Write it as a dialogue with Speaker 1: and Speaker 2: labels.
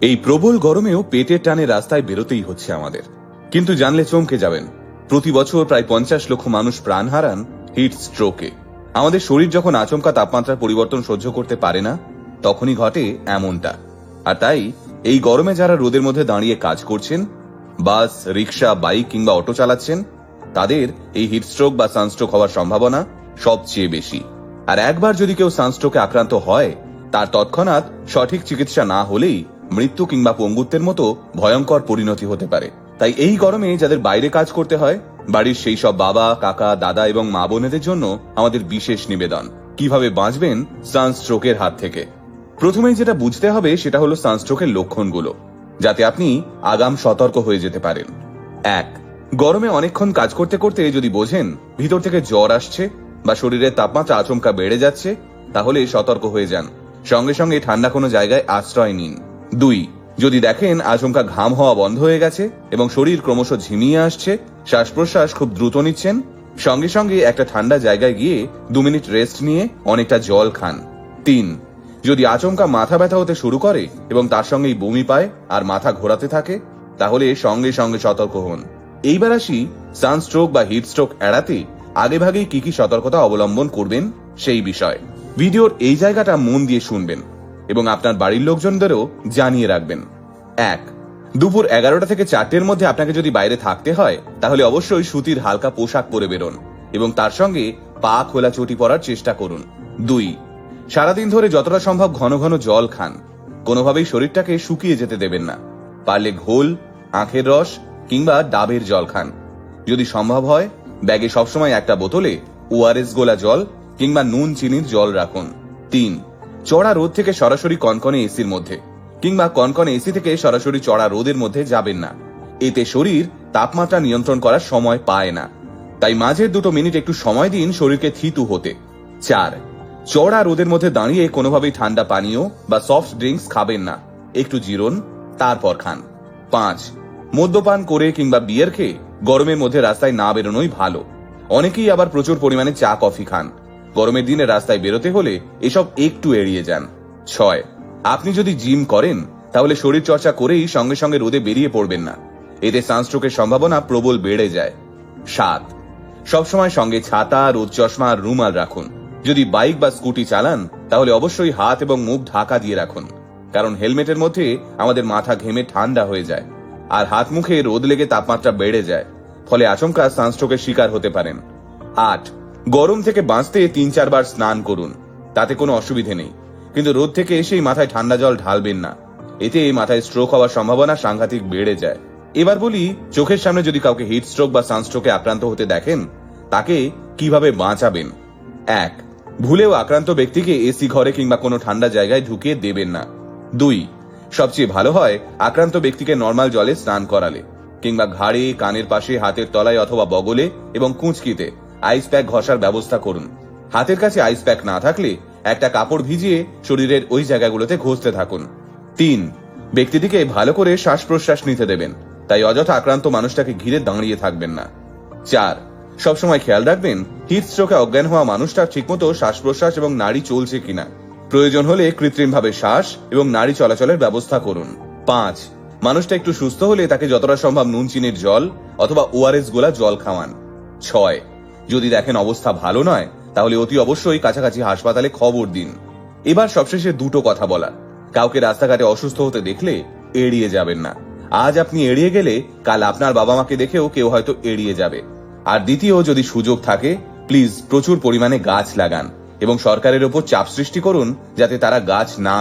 Speaker 1: এই প্রবল গরমেও পেটের টানে রাস্তায় বেরোতেই হচ্ছে আমাদের। কিন্তু জানলে চমকে যাবেন। প্রতি বছর প্রায় পঞ্চাশ লক্ষ মানুষ প্রাণ হারান হিট স্ট্রোকে। আমাদের শরীর যখন আচমকা তাপমাত্রার পরিবর্তন সহ্য করতে পারে না, তখনই ঘটে এমনটা। আর তাই, এই গরমে যারা রোদের মধ্যে দাঁড়িয়ে কাজ করছেন, বাস, রিক্সা, বাইক কিংবা অটো চালাচ্ছেন, তাদের এই হিটস্ট্রোক বা সানস্ট্রোক হওয়ার সম্ভাবনা সবচেয়ে বেশি। আর একবার যদি কেউ সানস্ট্রোকে আক্রান্ত হয়, তার তৎক্ষণাৎ সঠিক চিকিৎসা না হলেই মৃত্যু কিংবা পঙ্গুত্বের মতো ভয়ঙ্কর পরিণতি হতে পারে। তাই এই গরমে যাদের বাইরে কাজ করতে হয়, বাড়ির সেই সব বাবা, কাকা, দাদা এবং মা বোনেদের জন্য আমাদের বিশেষ নিবেদন। কীভাবে বাঁচবেন? সানস্ট্রোকের হাত থেকে। প্রথমেই যেটা বুঝতে হবে সেটা হলো সানস্ট্রোকের লক্ষণগুলো, যাতে আপনি আগাম সতর্ক হয়ে যেতে পারেন। এক, গরমে অনেকক্ষণ কাজ করতে করতে যদি বোঝেন ভিতর থেকে জ্বর আসছে বা শরীরের তাপমাত্রা আচমকা বেড়ে যাচ্ছে, তাহলে সতর্ক হয়ে যান। সঙ্গে সঙ্গে ঠান্ডা কোনো জায়গায় আশ্রয় নিন। দুই, যদি দেখেন আচমকা ঘাম হওয়া বন্ধ হয়ে গেছে এবং শরীর ক্রমশ ঝিমিয়ে আসছে শ্বাস প্রশ্বাস খুব দ্রুত নিচ্ছেন, সঙ্গে সঙ্গে একটা ঠান্ডা জায়গায় গিয়ে দু মিনিট রেস্ট নিয়ে অনেকটা জল খান। তিন, যদি আচমকা মাথা ব্যথা হতে শুরু করে এবং তার সঙ্গেই বমি পায় আর মাথা ঘোরাতে থাকে, তাহলে সঙ্গে সঙ্গে সতর্ক হন। এইবার আসি সানস্ট্রোক বা হিট স্ট্রোক এড়াতে আগেভাগেই কি কি সতর্কতা অবলম্বন করবেন সেই বিষয়। ভিডিওর এই জায়গাটা মন দিয়ে শুনবেন। এবং আপনার বাড়ির লোকজনদেরও জানিয়ে রাখবেন। এক, দুপুর এগারোটা থেকে চারটের মধ্যে আপনাকে যদি বাইরে থাকতে হয়, তাহলে অবশ্যই সুতির হালকা পোশাক পরে বেরোন এবং তার সঙ্গে পা খোলা চটি পরার চেষ্টা করুন। দুই, সারাদিন ধরে যতটা সম্ভব ঘন ঘন জল খান। কোনোভাবেই শরীরটাকে শুকিয়ে যেতে দেবেন না। পারলে ঘোল, আখের রস কিংবা ডাবের জল খান। যদি সম্ভব হয়, ব্যাগে সবসময় একটা বোতলে ওআরএস গোলা জল কিংবা নুন, চিনির জল রাখুন। তিন চড়া রোদ থেকে সরাসরি কনকনে এসির মধ্যে, কিংবা কনকনে এসি থেকে সরাসরি চড়া রোদের মধ্যে যাবেন না। এতে শরীর তাপমাত্রা নিয়ন্ত্রণ করার সময় পায় না। তাই মাঝের দুটো মিনিট একটু সময় দিন শরীরকে থিতু হতে। চার, চড়া রোদের মধ্যে দাঁড়িয়ে কোনোভাবেই ঠান্ডা পানীয় বা সফট ড্রিঙ্কস খাবেন না। একটু জিরোন, তারপর খান। পাঁচ, মদ্যপান করে কিংবা বিয়ার খেয়ে গরমের মধ্যে রাস্তায় না বেরোনোই ভালো। অনেকেই আবার প্রচুর পরিমাণে চা কফি খান। গরমের দিনে রাস্তায় বেরোতে হলে এসব একটু এড়িয়ে যান। ছয়, আপনি যদি জিম করেন, তাহলে শরীর চর্চা করেই সঙ্গে সঙ্গে রোদে বেরিয়ে পড়বেন না। এতে সানস্ট্রোকের সম্ভাবনা প্রবল বেড়ে যায়। সাত, সবসময় সঙ্গে ছাতা রোদ চশমা আর রুমাল রাখুন। যদি বাইক বা স্কুটি চালান, তাহলে অবশ্যই হাত এবং মুখ ঢাকা দিয়ে রাখুন। কারণ হেলমেটের মধ্যে আমাদের মাথা ঘেমে ঠান্ডা হয়ে যায় আর হাত মুখে রোদ লেগে তাপমাত্রা বেড়ে যায়। ফলে আচমকা সানস্ট্রোকের শিকার হতে পারেন। আট গরম থেকে বাঁচতে তিন চারবার স্নান করুন, তাতে কোনো অসুবিধে নেই। কিন্তু রোদ থেকে এসেই মাথায় ঠান্ডা জল ঢালবেন না। এতে মাথায় স্ট্রোক হওয়ার সম্ভাবনা সাংঘাতিক বেড়ে যায়। এবার বলি, চোখের সামনে যদি কাউকে হিট স্ট্রোক বা সানস্ট্রোকে আক্রান্ত হতে দেখেন, তাকে কীভাবে বাঁচাবেন? এক, ভুলেও আক্রান্ত ব্যক্তিকে এসি ঘরে কিংবা কোনো ঠান্ডা জায়গায় ঢুকিয়ে দেবেন না। দুই, সবচেয়ে ভালো হয় আক্রান্ত ব্যক্তিকে নর্মাল জলে স্নান করালে, কিংবা ঘাড়ে, কানের পাশে, হাতের তলায় অথবা বগলে এবং কুঁচকিতে। আইস প্যাক ঘষার ব্যবস্থা করুন। হাতের কাছে আইস প্যাক না থাকলে একটা কাপড় ভিজিয়ে শরীরের ওই জায়গাগুলোতে ঘষতে থাকুন। তিন, ব্যক্তিটিকে ভালো করে শ্বাস প্রশ্বাস নিতে দেবেন। তাই অযথা আক্রান্ত মানুষটাকে ঘিরে দাঁড়িয়ে থাকবেন না। চার, সবসময় খেয়াল রাখবেন হিট স্ট্রোকে অজ্ঞান হওয়া মানুষটার ঠিকমতো শ্বাস প্রশ্বাস এবং নাড়ি চলছে কিনা। প্রয়োজন হলে কৃত্রিমভাবে শ্বাস এবং নাড়ি চলাচলের ব্যবস্থা করুন। পাঁচ, মানুষটা একটু সুস্থ হলে তাকে যতটা সম্ভব নুন চিনির জল অথবা ওআরএস গোলা জল খাওয়ান। ছয় যদি দেখেন অবস্থা ভালো নয়, তাহলে অতি অবশ্যই কাছাকাছি হাসপাতালে খবর দিন। এবার সবশেষে দুটো কথা বলার। কাউকে রাস্তাঘাটে অসুস্থ হতে দেখলে এড়িয়ে যাবেন না। আজ আপনি এড়িয়ে গেলে কাল আপনার বাবা মাকে দেখেও কেউ হয়তো এড়িয়ে যাবে। আর দ্বিতীয়, যদি সুযোগ থাকে, প্লিজ প্রচুর পরিমাণে গাছ লাগান এবং সরকারের ওপর চাপ সৃষ্টি করুন যাতে তারা গাছ না